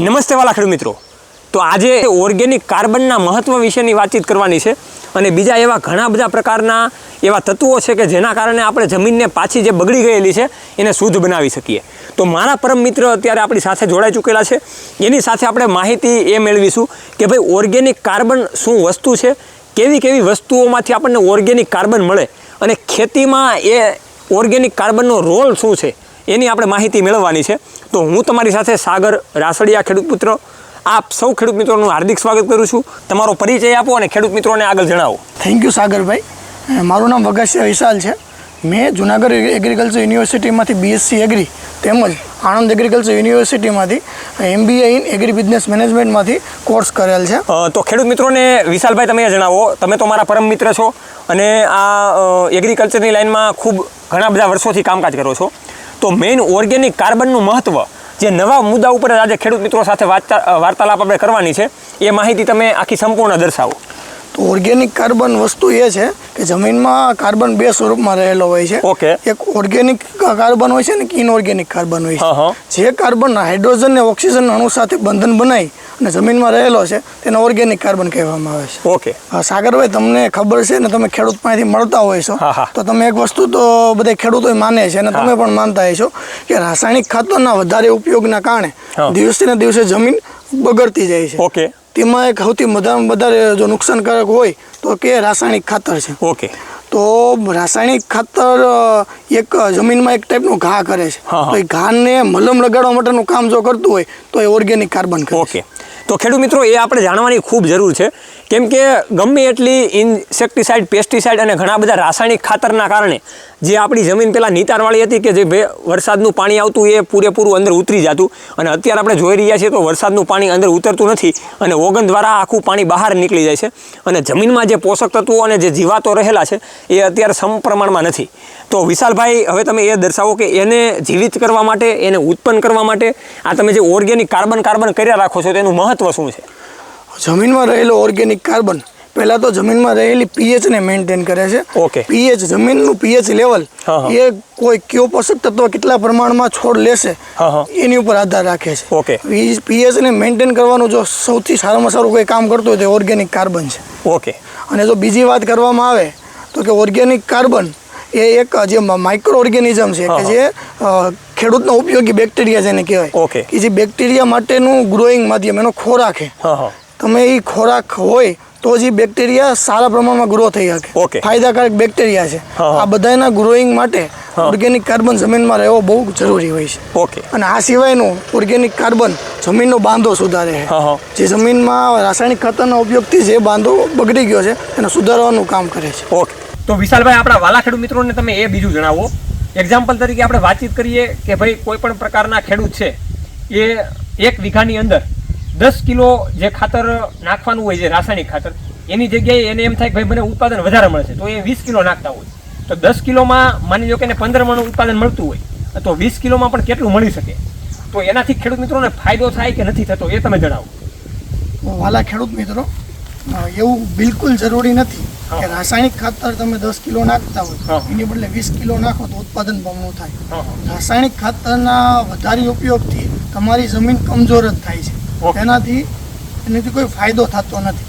નમસ્તે વાલા ખેડૂત મિત્રો. તો આજે ઓર્ગેનિક કાર્બનના મહત્વ વિશેની વાતચીત કરવાની છે અને બીજા એવા ઘણા બધા પ્રકારના એવા તત્વો છે કે જેના કારણે આપણે જમીનને પાછી જે બગડી ગયેલી છે, એને શુદ્ધ બનાવી શકીએ. તો મારા પરમ મિત્ર અત્યારે આપણી સાથે જોડાઈ ચૂકેલા છે. એની સાથે આપણે માહિતી એ મેળવીશું કે ભાઈ ઓર્ગેનિક કાર્બન શું વસ્તુ છે, કેવી કેવી વસ્તુઓમાંથી આપણને ઓર્ગેનિક કાર્બન મળે અને ખેતીમાં એ ઓર્ગેનિક કાર્બનનો રોલ શું છે? એની આપણે માહિતી મેળવવાની છે. તો હું તમારી સાથે સાગર રાસડિયા ખેડૂત પુત્ર આપ સૌ ખેડૂત મિત્રોનું હાર્દિક સ્વાગત કરું છું. તમારો પરિચય આપો અને ખેડૂત મિત્રોને આગળ જણાવો. થેન્ક યુ સાગરભાઈ. મારું નામ વગાસિયા વિશાલ છે. મેં જુનાગઢ એગ્રીકલ્ચર યુનિવર્સિટીમાંથી બીએસસી એગ્રી તેમજ આણંદ એગ્રીકલ્ચર યુનિવર્સિટીમાંથી એમબીએ ઇન એગ્રી બિઝનેસ મેનેજમેન્ટમાંથી કોર્સ કરેલ છે. તો ખેડૂત મિત્રોને વિશાલભાઈ તમે જણાવો. તમે તો મારા પરમ મિત્ર છો અને આ એગ્રીકલ્ચરની લાઇનમાં ખૂબ ઘણા બધા વર્ષોથી કામકાજ કરો છો. તો મેઇન ઓર્ગેનિક કાર્બનનું મહત્ત્વ જે નવા મુદ્દા ઉપર આજે ખેડૂત મિત્રો સાથે વાર્તા વાર્તાલાપ આપણે કરવાની છે, એ માહિતી તમે આખી સંપૂર્ણ દર્શાવો. તો ઓર્ગેનિક કાર્બન વસ્તુ એ છે કે જમીનમાં કાર્બન બે સ્વરૂપમાં રહેલો હોય છે ઓકે. એક ઓર્ગેનિક કાર્બન હોય છે ને ઇનઓર્ગેનિક કાર્બન હોય. છે જે કાર્બન હાઇડ્રોજન ને ઓક્સિજન અણુ સાથે બંધન બનાવી અને જમીનમાં રહેલો છે તેને ઓર્ગેનિક કાર્બન કહેવામાં આવે છે ઓકે સાગરભાઈ તમને ખબર છે ને તમે ખેડૂત પાસેથી મળતા હોય છો. તો તમે એક વસ્તુ તો બધા ખેડૂતો માને છે અને તમે પણ માનતા હશો કે રાસાયણિક ખાતરના વધારે ઉપયોગના કારણે. દિવસે ને દિવસે જમીન બગડતી જાય છે ઓકે તેમાં એક સૌથી વધારે વધારે જો નુકસાનકારક હોય તો કે રાસાયણિક ખાતર છે. ઓકે. તો રાસાયણિક ખાતર એક જમીનમાં એક ટાઈપનું ઘા કરે છે. તો એ ઘાને મલમ લગાડવા માટેનું કામ જો કરતું હોય તો એ ઓર્ગેનિક કાર્બન કરે ઓકે. તો ખેડૂત મિત્રો, એ આપણે જાણવાની ખૂબ જરૂર છે. કેમ કે ગમે એટલી ઇન્સેક્ટિસાઇડ, પેસ્ટિસાઇડ અને ઘણા બધા રાસાયણિક ખાતરના કારણે જે આપણી જમીન પહેલાં નીતારવાળી હતી કે જે વરસાદનું પાણી આવતું, એ પૂરેપૂરું અંદર ઉતરી જતું. અને અત્યારે આપણે જોઈ રહ્યા છીએ તો વરસાદનું પાણી અંદર ઉતરતું નથી અને ઓગન દ્વારા આખું પાણી બહાર નીકળી જાય છે. અને જમીનમાં જે પોષક તત્વો અને જે જીવાતો રહેલા છે, એ અત્યારે સમ પ્રમાણમાં નથી. તો વિશાલભાઈ, હવે તમે એ દર્શાવો કે એને જીવિત કરવા માટે, એને ઉત્પન્ન કરવા માટે આ તમે જે ઓર્ગેનિક કાર્બન કાર્બન કર્યા રાખો છો તેનું મહત્વ શું છે જમીનમાં રહેલો ઓર્ગેનિક કાર્બન પહેલા તો જમીનમાં રહેલી પીએચ ને મેન્ટેન કરે છે ઓકે. પીએચ જમીનનું પીએચ લેવલ. એ કોઈ કયો પોષક તત્વ કેટલા પ્રમાણમાં છોડ લેશે. એની ઉપર આધાર રાખે છે ઓકે. પીએચ ને મેન્ટેન કરવાનું જો સૌથી સારામાં સારું કોઈ કામ કરતું હોય તો ઓર્ગેનિક કાર્બન છે ઓકે અને જો બીજી વાત કરવામાં આવે તો કે ઓર્ગેનિક કાર્બન એ એક જે માઇક્રો ઓર્ગેનિઝમ છે કે જે ખેડૂતનો ઉપયોગી બેક્ટેરિયા જેને કહેવાય. ઓકે. કે જે બેક્ટેરિયા માટેનું ગ્રોઈંગ માધ્યમ એનો ખોરાક છે. તમે એ ખોરાક હોય તો જ બેક્ટેરિયા સારા પ્રમાણમાં ગ્રો થઈ શકે. ફાયદાકારક બેક્ટેરિયા છે. આ બધાના ગ્રોઈંગ માટે ઓર્ગેનિક કાર્બન જમીનમાં રહેવો બહુ જરૂરી હોય છે. ઓકે. અને આ સિવાયનું ઓર્ગેનિક કાર્બન જમીનનો બાંધો સુધારે છે. જે જમીનમાં રાસાયણિક ખાતરના ઉપયોગથી જે બાંધો બગડી ગયો છે એને સુધારવાનું કામ કરે છે. ઓકે. તો વિશાલભાઈ, આપણા વાલા ખેડૂત મિત્રોને તમે એ બીજું જણાવો. એક્ઝામ્પલ તરીકે આપણે વાતચીત કરીએ કે ભાઈ કોઈ પણ પ્રકારના ખેડૂત છે, એ એક વીઘાની અંદર દસ કિલો જે ખાતર નાખવાનું હોય છે રાસાયણિક ખાતર, એની જગ્યાએ એને એમ થાય કે ભાઈ, મને ઉત્પાદન વધારે મળશે તો એ વીસ કિલો નાખતા હોય. તો દસ કિલોમાં માની લો કે એને પંદર મણનું ઉત્પાદન મળતું હોય, તો વીસ કિલોમાં પણ કેટલું મળી શકે? તો એનાથી ખેડૂત મિત્રોને ફાયદો થાય કે નથી થતો, એ તમે જણાવો. વાલા ખેડૂત મિત્રો એવું બિલકુલ જરૂરી નથી. કે રાસાયણિક ખાતર તમે દસ કિલો નાખતા હોય એની બદલે વીસ કિલો નાખો તો ઉત્પાદન બમણું થાય. રાસાયણિક ખાતરના વધારે ઉપયોગથી તમારી જમીન કમજોર જ થાય છે. તેનાથી એનાથી કોઈ ફાયદો થતો નથી.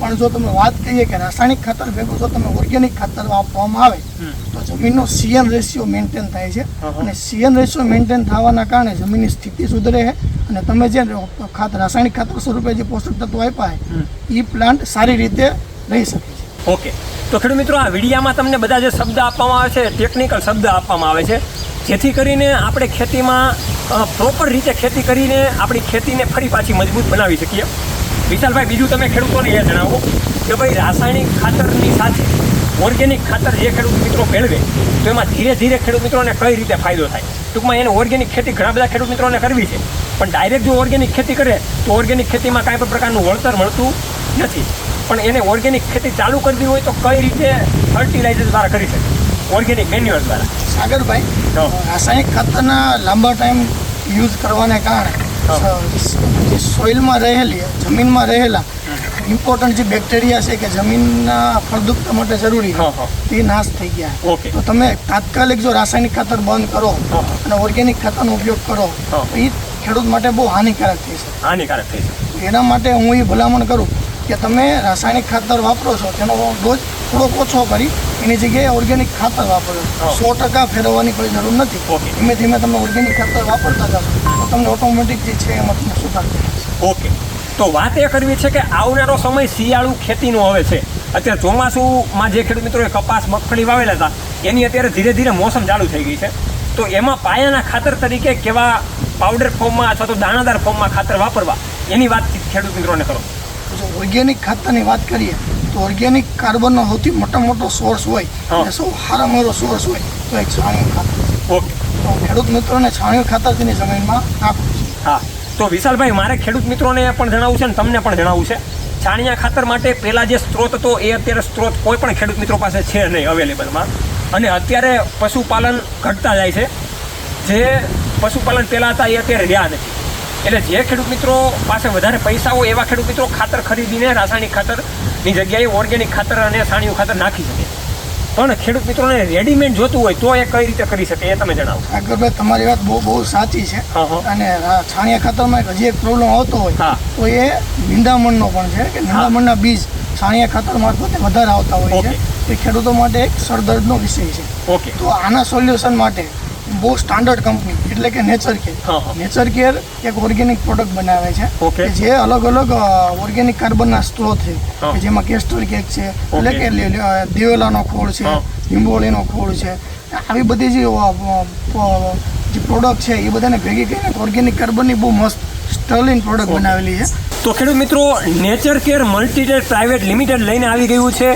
પણ જો તમે વાત કરીએ કે રાસાયણિક ખાતર ભેગું જો તમે ઓર્ગેનિક ખાતર આપવામાં આવે તો જમીનનો સીએન રેશિયો મેન્ટેન થાય છે. અને સીએન રેશિયો મેન્ટેન થવાના કારણે જમીનની સ્થિતિ સુધરે છે. અને તમે જે ખાત રાસાયણિક ખાતર સ્વરૂપે જે પોષક તત્વો આપ્યા. છે એ પ્લાન્ટ સારી રીતે રહી શકે છે. ઓકે. તો ખેડૂત મિત્રો, આ વિડીયામાં તમને બધા જે શબ્દ આપવામાં આવે છે ટેકનિકલ શબ્દ આપવામાં આવે છે, જેથી કરીને આપણે ખેતીમાં પ્રોપર રીતે ખેતી કરીને આપણી ખેતીને ફરી પાછી મજબૂત બનાવી શકીએ. વિશાલભાઈ, બીજું તમે ખેડૂતોને એ જણાવો કે ભાઈ, રાસાયણિક ખાતરની સાથે ઓર્ગેનિક ખાતર જે ખેડૂત મિત્રો મેળવે, તો એમાં ધીરે ધીરે ખેડૂત મિત્રોને કઈ રીતે ફાયદો થાય? ટૂંકમાં એને ઓર્ગેનિક ખેતી ઘણા બધા ખેડૂત મિત્રોને કરવી છે, પણ ડાયરેક્ટ જો ઓર્ગેનિક ખેતી કરે, તો ઓર્ગેનિક ખેતીમાં કાંઈ પણ પ્રકારનું વળતર મળતું નથી. પણ એને ઓર્ગેનિક ખેતી ચાલુ કરવી હોય તો કઈ રીતે ફર્ટિલાઇઝર દ્વારા કરી શકે? ઓર્ગેનિક મેન્યુઅર દ્વારા. સાગરભાઈ. રાસાયણિક ખાતરના લાંબા ટાઈમ યુઝ કરવાને કારણે જે સોઇલમાં રહેલી જમીનમાં રહેલા ઇમ્પોર્ટન્ટ જે બેક્ટેરિયા છે કે જમીનના ફળદ્રુપતા માટે જરૂરી હા, હા. છે તે નાશ થઈ ગયા. ઓકે. તો તમે તાત્કાલિક જો રાસાયણિક ખાતર બંધ કરો અને ઓર્ગેનિક ખાતરનો ઉપયોગ કરો તો એ ખેડૂત માટે બહુ હાનિકારક થઈ શકે. હાનિકારક થઈ છે એના માટે હું એ ભલામણ કરું કે તમે રાસાયણિક ખાતર વાપરો છો તેનો ડોઝ થોડોક ઓછો કરી એની જગ્યાએ ઓર્ગેનિક ખાતર વાપરો. સો ટકા ફેરવવાની કોઈ જરૂર નથી. ધીમે ધીમે તમે ઓર્ગેનિક ખાતર વાપરતા જશો તો તમને ઓટોમેટિક જે છે એમાં તમને સુધાર ઓકે. તો વાત એ કરવી છે કે આવનારો સમય શિયાળુ ખેતીનો હવે છે. અત્યારે ચોમાસુમાં જે ખેડૂત મિત્રોએ કપાસ મગફળી વાવેલા હતા એની અત્યારે ધીરે ધીરે મોસમ ચાલુ થઈ ગઈ છે. તો એમાં પાયાના ખાતર તરીકે કેવા પાવડર ફોર્મમાં અથવા તો દાણાદાર ફોર્મમાં ખાતર વાપરવા? એની વાત ખેડૂત મિત્રોને કરો. ઓર્ગેનિક ખાતરની વાત કરીએ તો ઓર્ગેનિક કાર્બનનો સૌથી મોટો મોટો સોર્સ હોય અને સૌ સારામાં મારો સોર્સ હોય તો એક છાણિયું ખાતર ઓકે. તો ખેડૂત મિત્રોને છાણિયું ખાતર તેની જમીનમાં નાખવું છે. હા. તો વિશાલભાઈ મારે ખેડૂત મિત્રોને પણ જણાવવું છે અને તમને પણ જણાવવું છે. છાણિયા ખાતર માટે પહેલાં જે સ્ત્રોત હતો એ અત્યારે સ્ત્રોત કોઈ પણ ખેડૂત મિત્રો પાસે છે નહીં અવેલેબલમાં. અને અત્યારે પશુપાલન ઘટતા જાય છે. જે પશુપાલન પહેલાં હતા એ અત્યારે રહ્યા નથી. એટલે જે ખેડૂત મિત્રો પાસે વધારે પૈસા હોય એવા ખેડૂત મિત્રો ખાતર ખરીદીને રાસાયણિક ખાતરની જગ્યાએ ઓર્ગેનિક ખાતર અને છાણિયું ખાતર નાખી શકે. પણ ખેડૂત મિત્રોને રેડીમેડ જોતું હોય તો એ કઈ રીતે કરી શકે એ તમે જણાવો. આગળભાઈ તમારી વાત બહુ બહુ સાચી છે. અને છાણિયા ખાતરમાં હજી એક પ્રોબ્લેમ આવતો હોય. તો એ નિંદામણનો પણ છે કે નિંદામણના બીજ છાણિયા ખાતર મારફતે વધારે આવતા હોય છે. એ ખેડૂતો માટે એક સરદર્દનો વિષય છે. ઓકે. તો આના સોલ્યુશન માટે બહુ સ્ટાન્ડર્ડ કંપની એટલે કે નેચર કેર. નેચર કેર એક ઓર્ગેનિક પ્રોડક્ટ બનાવે છે કે જે અલગ અલગ ઓર્ગેનિક કાર્બનના સ્ત્રોત છે. કે જેમાં કેસ્ટર કેક છે એટલે કે દિવેલાનો ખોળ છે. લીંબોળીનો ખોળ છે. આવી બધી જે જે પ્રોડક્ટ છે એ બધાને ભેગી કરીને ઓર્ગેનિક કાર્બનની બહુ મસ્ત સ્ટર્લિન પ્રોડક્ટ બનાવેલી છે. તો ખેડૂત મિત્રો નેચર કેર મલ્ટીટેડ પ્રાઇવેટ લિમિટેડ લઈને આવી ગયું છે.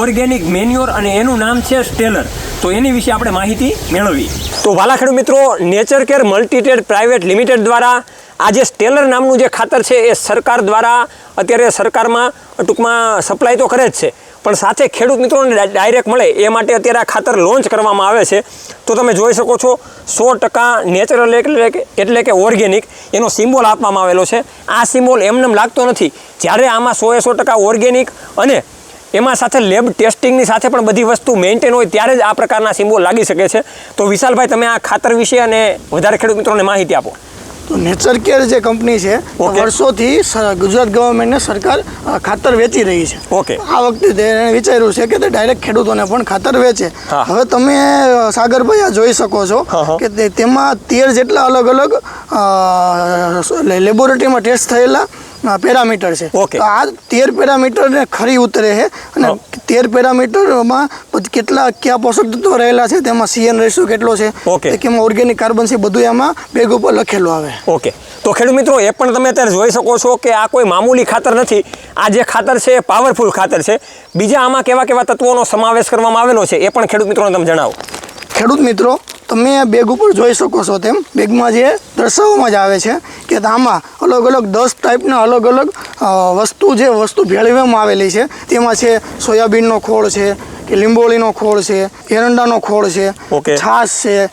ઓર્ગેનિક મેન્યોર અને એનું નામ છે સ્ટેલર તો એની વિશે આપણે માહિતી મેળવી. તો વાલા ખેડૂત મિત્રો nature care multitrade private limited દ્વારા આ જે સ્ટેલર નામનું જે ખાતર છે, એ સરકાર દ્વારા અત્યારે સરકારમાં ટૂંકમાં સપ્લાય તો કરે જ છે. પણ સાથે ખેડૂત મિત્રોને ડાયરેક્ટ મળે, એ માટે અત્યારે આ ખાતર લોન્ચ કરવામાં આવે છે. તો તમે જોઈ શકો છો, સો ટકા નેચરલ એટલે એટલે કે ઓર્ગેનિક એનો સિમ્બોલ આપવામાં આવેલો છે. આ સિમ્બોલ એમને લાગતો નથી. જ્યારે આમાં સો એ સો ટકા ઓર્ગેનિક અને એમાં સાથે લેબ ટેસ્ટિંગની સાથે પણ બધી વસ્તુ મેન્ટેન હોય ત્યારે જ આ પ્રકારના સિમ્બોલ લાગી શકે છે. તો વિશાલભાઈ તમે આ ખાતર વિશે અને વધારે ખેડૂત મિત્રોને માહિતી આપો. તો નેચર કેર જે કંપની છે વર્ષોથી ગુજરાત ગવર્મેન્ટને સરકાર ખાતર વેચી રહી છે. ઓકે. આ વખતે તેણે વિચાર્યું છે કે તે ડાયરેક્ટ ખેડૂતોને પણ ખાતર વેચે. હવે તમે સાગરભાઈ આ જોઈ શકો છો. કે તેમાં તેર જેટલા અલગ અલગ લેબોરેટરીમાં ટેસ્ટ થયેલા અ, પેરામીટર છે. ઓકે. આ તેર પેરામીટરને ખરી ઉતરે છે અને તેર પેરામીટરમાં કેટલા કયા પોષક તત્વો રહેલા છે તેમાં સીએન રેશિયો કેટલો છે ઓકે. કેમાં ઓર્ગેનિક કાર્બન છે બધું એમાં બેગ ઉપર લખેલું આવે. ઓકે તો ખેડૂત મિત્રો એ પણ તમે અત્યારે જોઈ શકો છો કે આ કોઈ મામૂલી ખાતર નથી. આ જે ખાતર છે એ પાવરફુલ ખાતર છે. બીજા આમાં કેવા કેવા તત્વોનો સમાવેશ કરવામાં આવેલો છે એ પણ ખેડૂત મિત્રોને તમે જણાવો. ખેડૂત મિત્રો તમે આ બેગ ઉપર જોઈ શકો છો તેમ. બેગમાં જે દર્શાવવામાં જ આવે છે કે આમાં અલગ અલગ દસ ટાઈપના અલગ અલગ વસ્તુ જે વસ્તુ ભેળવવામાં આવેલી છે. તેમાં છે સોયાબીનનો ખોળ છે કે લીંબોળીનો ખોળ છે એરંડાનો ખોળ છે ઓકે. છાશ છે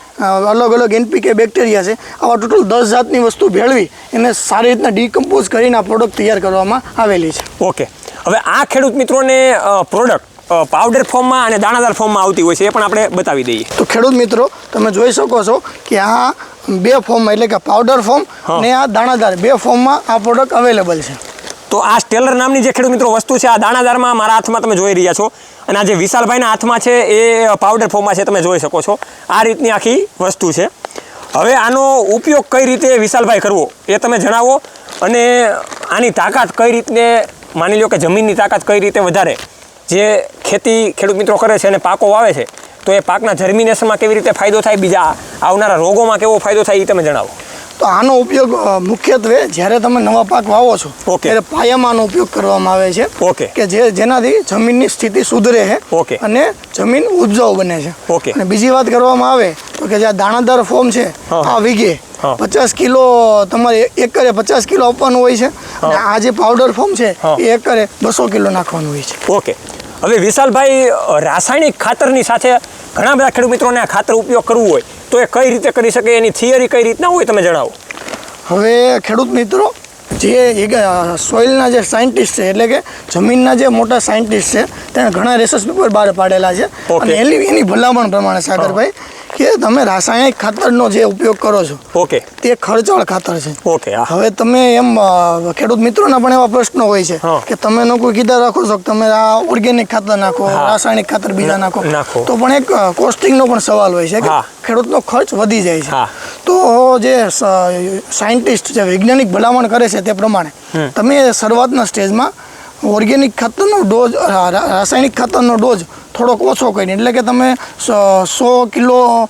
અલગ અલગ એનપીકે બેક્ટેરિયા છે. આવા ટોટલ દસ જાતની વસ્તુ ભેળવી એને સારી રીતના ડીકમ્પોઝ કરીને આ પ્રોડક્ટ તૈયાર કરવામાં આવેલી છે. ઓકે. હવે આ ખેડૂત મિત્રોને પ્રોડક્ટ પાવડર ફોર્મમાં અને દાણાદાર ફોર્મમાં આવતી હોય છે એ પણ આપણે બતાવી દઈએ. તો ખેડૂત મિત્રો તમે જોઈ શકો છો કે આ બે ફોર્મમાં એટલે કે પાવડર ફોર્મ અને આ દાણાદાર બે ફોર્મમાં આ પ્રોડક્ટ અવેલેબલ છે. તો આ સ્ટેલર નામની જે ખેડૂત મિત્રો વસ્તુ છે આ દાણાદારમાં મારા હાથમાં તમે જોઈ રહ્યા છો. અને આ જે વિશાલભાઈના હાથમાં છે એ પાવડર ફોર્મમાં છે તમે જોઈ શકો છો. આ રીતની આખી વસ્તુ છે. હવે આનો ઉપયોગ કઈ રીતે વિશાલભાઈ કરવો એ તમે જણાવો. અને આની તાકાત કઈ રીતને માની લો કે જમીનની તાકાત કઈ રીતે વધારે જે ખેતી ખેડૂત મિત્રો કરે છે અને પાકો વાવે છે તો એ પાકના જર્મિનેશનમાં કેવી રીતે ફાયદો થાય બીજા આવનારા રોગોમાં કેવો ફાયદો થાય એ તમે જણાવો તો આનો ઉપયોગ મુખ્યત્વે જ્યારે તમે નવા પાક વાવો છો ઓકે. ત્યારે પાયામાં આનો ઉપયોગ કરવામાં આવે છે ઓકે. કે જે જેનાથી જમીનની સ્થિતિ સુધરે છે ઓકે. અને જમીન ઉપજાઉ બને છે ઓકે. અને બીજી વાત કરવામાં આવે તો કે જે આ દાણાદાર ફોર્મ છે. આ વીઘે પચાસ કિલો તમારે એકરે પચાસ કિલો આપવાનું હોય છે અને આ જે પાવડર ફોર્મ છે એ એકરે બસો કિલો નાખવાનું હોય છે ઓકે હવે વિશાલભાઈ રાસાયણિક ખાતરની સાથે ઘણા બધા ખેડૂત મિત્રોને આ ખાતર ઉપયોગ કરવું હોય તો એ કઈ રીતે કરી શકે? એની થિયરી કઈ રીતના હોય તમે જણાવો. હવે ખેડૂત મિત્રો જે સોઇલના જે સાયન્ટિસ્ટ છે એટલે કે જમીનના જે મોટા સાયન્ટિસ્ટ છે તેણે ઘણા રિસર્ચ પેપર બહાર પાડેલા છે. અને એની ભલામણ પ્રમાણે સાગરભાઈ કે તમે રાસાયણિક ખાતરનો જે ઉપયોગ કરો છો ઓકે. તે ખર્ચાળ ખાતર છે. ઓકે હવે તમે એમ ખેડૂત મિત્રોના પણ એવા પ્રશ્નો હોય છે કે તમે લોકો કીધા રાખો છો તમે આ ઓર્ગેનિક ખાતર નાખો રાસાયણિક ખાતર બીજા નાખો. તો પણ એક કોસ્ટિંગનો પણ સવાલ હોય છે કે ખેડૂતનો ખર્ચ વધી જાય છે. તો જે સાયન્ટિસ્ટ જે વૈજ્ઞાનિક ભલામણ કરે છે તે પ્રમાણે તમે શરૂઆતના સ્ટેજમાં ઓર્ગેનિક ખાતરનો ડોઝ રાસાયણિક ખાતરનો ડોઝ થોડોક ઓછો કરીને. એટલે કે તમે સો- કિલો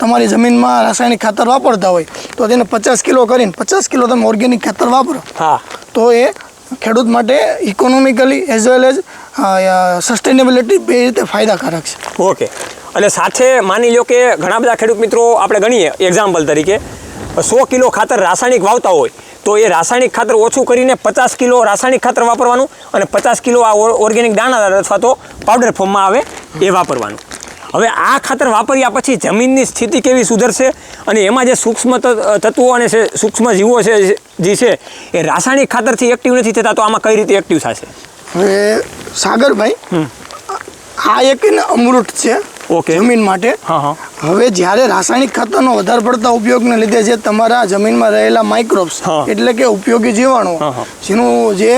તમારી જમીનમાં રાસાયણિક ખાતર વાપરતા હોય તો તેને પચાસ કિલો કરીને પચાસ કિલો તમે ઓર્ગેનિક ખાતર વાપરો. હા. તો એ ખેડૂત માટે economically as well as sustainability બે રીતે ફાયદાકારક છે. ઓકે. એટલે સાથે માની લો કે ઘણા બધા ખેડૂત મિત્રો આપણે ગણીએ એક્ઝામ્પલ તરીકે સો કિલો ખાતર રાસાયણિક વાવતા હોય તો એ રાસાયણિક ખાતર ઓછું કરીને પચાસ કિલો રાસાયણિક ખાતર વાપરવાનું અને પચાસ કિલો આ ઓર્ગેનિક દાણાદાર અથવા તો પાવડર ફોર્મમાં આવે એ વાપરવાનું. હવે આ ખાતર વાપર્યા પછી જમીનની સ્થિતિ કેવી સુધરશે અને એમાં જે સૂક્ષ્મ તત્વો અને સૂક્ષ્મ જીવો છે જે છે એ રાસાયણિક ખાતરથી એક્ટિવ નથી થતા તો આમાં કઈ રીતે એક્ટિવ થશે? હવે સાગરભાઈ આ એક અમૃત છે. ઓકે. જમીન માટે હવે જ્યારે રાસાયણિક ખાતરનો વધારે પડતા ઉપયોગને લીધે જે તમારા જમીનમાં રહેલા માઇક્રોબ્સ એટલે કે ઉપયોગી હા. જેનું જે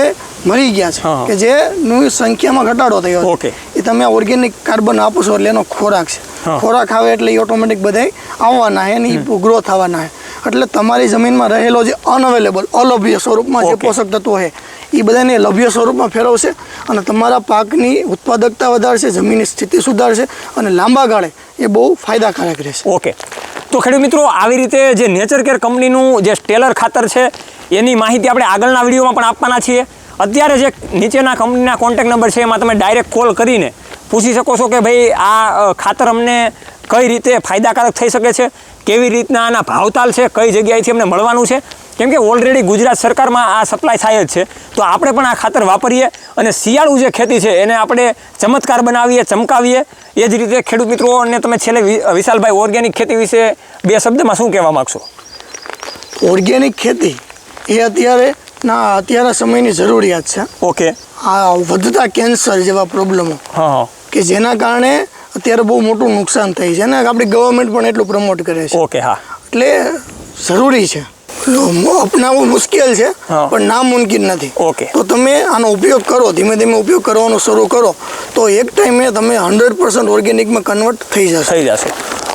મરી ગયા છે. કે જેનું સંખ્યામાં ઘટાડો થયો ઓકે. એ તમે ઓર્ગેનિક કાર્બન આપો છો એટલે એનો ખોરાક છે ખોરાક આવે એટલે એ ઓટોમેટિક બધા આવવાના હે એ ગ્રો થવાના હે એટલે તમારી જમીનમાં રહેલો જે અનઅવેલેબલ અલભ્ય સ્વરૂપમાં જે પોષક તત્વો છે એ બધાને લભ્ય સ્વરૂપમાં ફેરવશે અને તમારા પાકની ઉત્પાદકતા વધારશે, જમીનની સ્થિતિ સુધારશે અને લાંબા ગાળે એ બહુ ફાયદાકારક રહેશે. ઓકે. તો ખેડૂત મિત્રો, આવી રીતે જે નેચર કેર કંપનીનું જે સ્ટેલર ખાતર છે, એની માહિતી આપણે આગળના વિડીયોમાં પણ આપવાના છીએ. અત્યારે જે નીચેના કંપનીના કોન્ટેક નંબર છે, એમાં તમે ડાયરેક્ટ કોલ કરીને પૂછી શકો છો કે ભાઈ, આ ખાતર અમને કઈ રીતે ફાયદાકારક થઈ શકે છે. કેવી રીતના આના ભાવતાલ છે કઈ જગ્યાએથી અમને મળવાનું છે? કેમ કે ઓલરેડી ગુજરાત સરકારમાં આ સપ્લાય થાય જ છે. તો આપણે પણ આ ખાતર વાપરીએ અને શિયાળું જે ખેતી છે એને આપણે ચમત્કાર બનાવીએ ચમકાવીએ. એ જ રીતે ખેડૂત મિત્રોને તમે છેલ્લે વિશાલભાઈ ઓર્ગેનિક ખેતી વિશે બે શબ્દમાં શું કહેવા માગશો? ઓર્ગેનિક ખેતી એ અત્યારે ના અત્યારના સમયની જરૂરિયાત છે. ઓકે આ વધતા કેન્સર જેવા પ્રોબ્લેમો કે જેના કારણે અત્યારે બહુ મોટું નુકસાન થાય છે અને આપણી ગવર્મેન્ટ પણ એટલું પ્રમોટ કરે છે. ઓકે હા. એટલે જરૂરી છે. અપનાવવું મુશ્કેલ છે. પણ નામુમકિન નથી. ઓકે. તો તમે આનો ઉપયોગ કરો ધીમે ધીમે ઉપયોગ કરવાનો શરૂ કરો તો એક ટાઈમે તમે હંડ્રેડ પર્સન્ટ ઓર્ગેનિકમાં કન્વર્ટ થઈ જશે. થઈ જશે.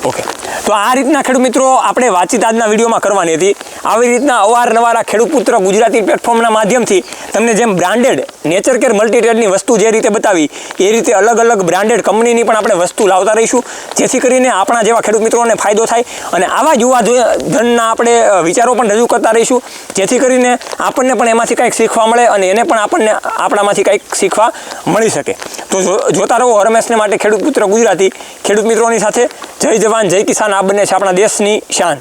ઓકે. તો આ રીતના ખેડૂત મિત્રો આપણે વાતચીત આજના વિડીયોમાં કરવાની હતી. આવી રીતના અવારનવાર આ ખેડૂત પુત્ર ગુજરાતી પ્લેટફોર્મના માધ્યમથી તમને જેમ બ્રાન્ડેડ નેચર કેર મલ્ટીટ્રેડની વસ્તુ જે રીતે બતાવી, એ રીતે અલગ અલગ બ્રાન્ડેડ કંપનીની પણ આપણે વસ્તુ લાવતા રહીશું. જેથી કરીને આપણા જેવા ખેડૂત મિત્રોને ફાયદો થાય અને આવા યુવા ધનના આપણે વિચારો પણ રજૂ કરતા રહીશું. જેથી કરીને આપણને પણ એમાંથી કંઈક શીખવા મળે અને એને પણ આપણને આપણામાંથી કંઈક શીખવા મળી શકે. તો જોતા રહો હરમેશને માટે ખેડૂત પુત્ર ગુજરાતી ખેડૂત મિત્રોની સાથે. જય જવાન જય કિસાન. આ બંને છે આપણા દેશની શાન.